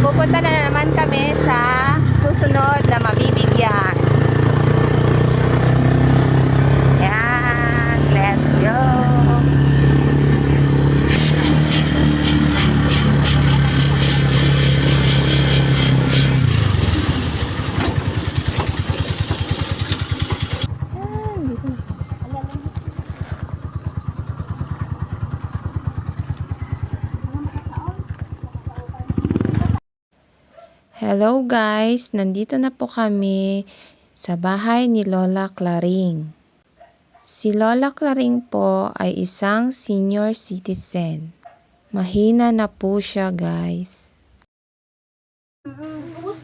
Pupunta na naman kami sa susunod na mabibigyan. Yan, let's go. Hello guys, nandito na po kami sa bahay ni Lola Claring. Si Lola Claring po ay isang senior citizen. Mahina na po siya guys.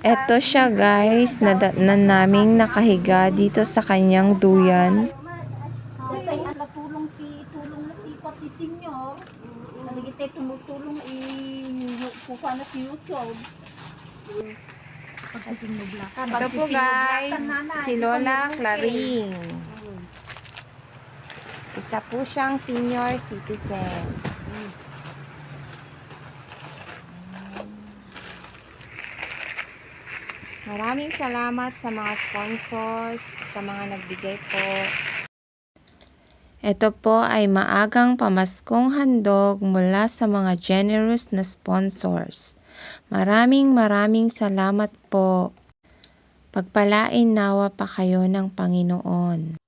Eto siya guys, na, na naming nakahiga dito sa kanyang duyan. Natulong ti tulong na ti pati senior. Naligitay tumutulong i kuha na YouTube. Pagsisinublakan. Ito po guys, si Lola Claring. Isa po siyang senior citizen. Maraming salamat sa mga sponsors, sa mga nagbigay po. Ito po ay maagang pamaskong handog mula sa mga generous na sponsors. Maraming maraming salamat po. Pagpalain nawa pa kayo ng Panginoon.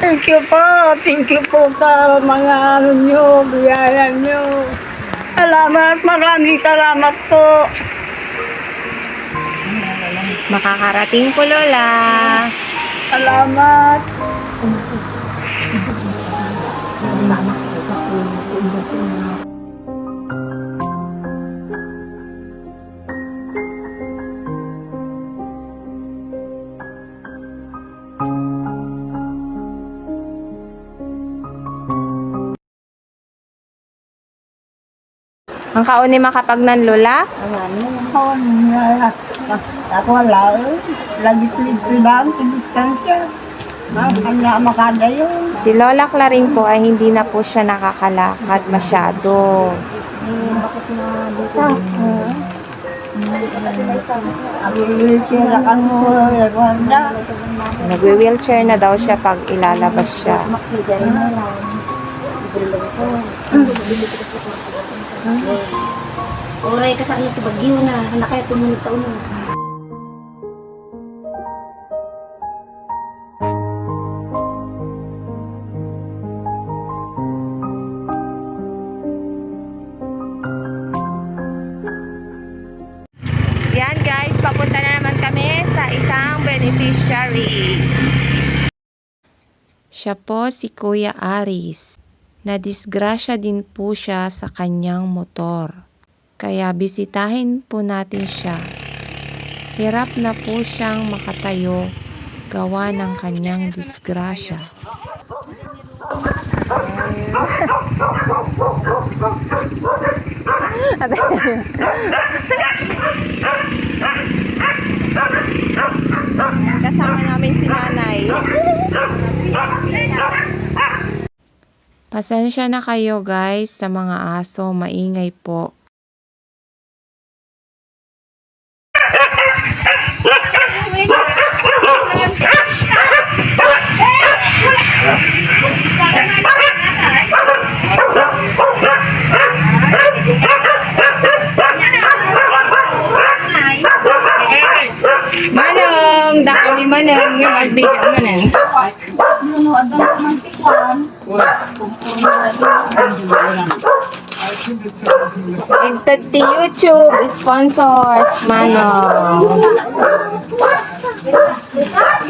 Thank you po. Thank you po sa mga ano nyo, biyaya nyo. Salamat, maraming salamat po. Makakarating po, Lola. Salamat. Ang kauni makapagnan, Lola? Maraming po. Ako wala. Lagi-lagi lang sa distansya. Kanya makadayo. Si Lola Claring po ay hindi na po siya nakakalakad masyado. Bakit na dito? Ang wheelchair ka mo, Wanda. Nagwe-wheelchair na daw siya pag ilalabas siya. Oray ka sa ano bagyo na, nakaya tumunod taon na. Yan guys, papunta na naman kami sa isang beneficiary. Siya po si Kuya Aris. Nadisgrasya din po siya sa kanyang motor. Kaya bisitahin po natin siya. Hirap na po siyang makatayo gawa ng kanyang disgrasya. Kasama Pasensya na kayo guys sa mga aso, maingay po. Manong, dakawi manong, magbigyan manong. Ano, ang dami ng tikwan. Intad ti YouTube, sponsors, Manong.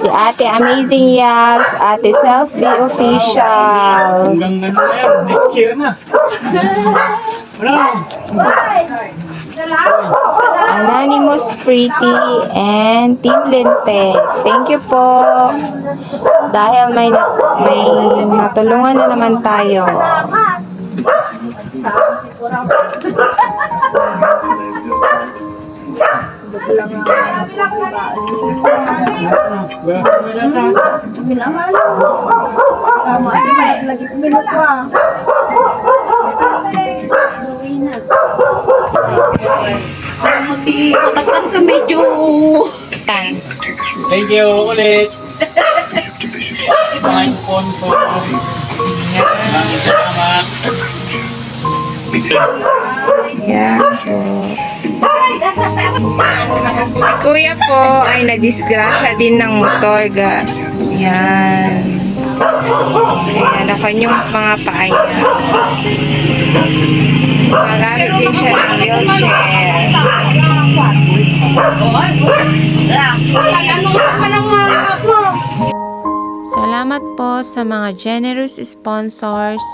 Ate Amazing Yals, Ate Selfie Official, Hanggang ano na yan, next year na. Ano? Anonymous Pretty, and Team Lente. Thank you po. Dahil may, may natulungan na naman tayo. Lagi minut pa. Muti, matatan ka medyo. Tan. Thank you ulit. Mga sponsor. Maraming salamat. Po. Si kuya po ay nadisgrasya din ng motor. Ga. Yan. Kaya na kanyang mga paa niya. Din siya ng wheelchair. Salamat po sa mga generous sponsors.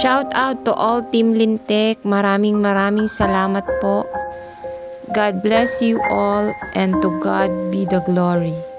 Shout out to all Team Lintek. Maraming maraming salamat po. God bless you all and to God be the glory.